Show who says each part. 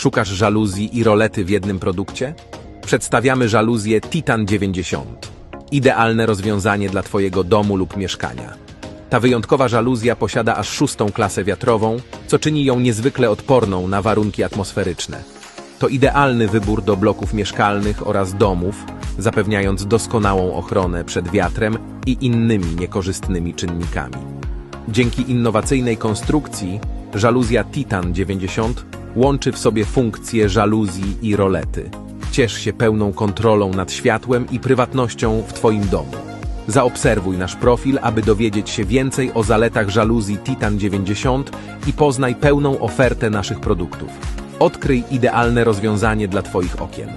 Speaker 1: Szukasz żaluzji i rolety w jednym produkcie? Przedstawiamy żaluzję Titan 90. Idealne rozwiązanie dla Twojego domu lub mieszkania. Ta wyjątkowa żaluzja posiada aż szóstą klasę wiatrową, co czyni ją niezwykle odporną na warunki atmosferyczne. To idealny wybór do bloków mieszkalnych oraz domów, zapewniając doskonałą ochronę przed wiatrem i innymi niekorzystnymi czynnikami. Dzięki innowacyjnej konstrukcji żaluzja Titan 90 łączy w sobie funkcje żaluzji i rolety. Ciesz się pełną kontrolą nad światłem i prywatnością w Twoim domu. Zaobserwuj nasz profil, aby dowiedzieć się więcej o zaletach żaluzji Titan 90 i poznaj pełną ofertę naszych produktów. Odkryj idealne rozwiązanie dla Twoich okien.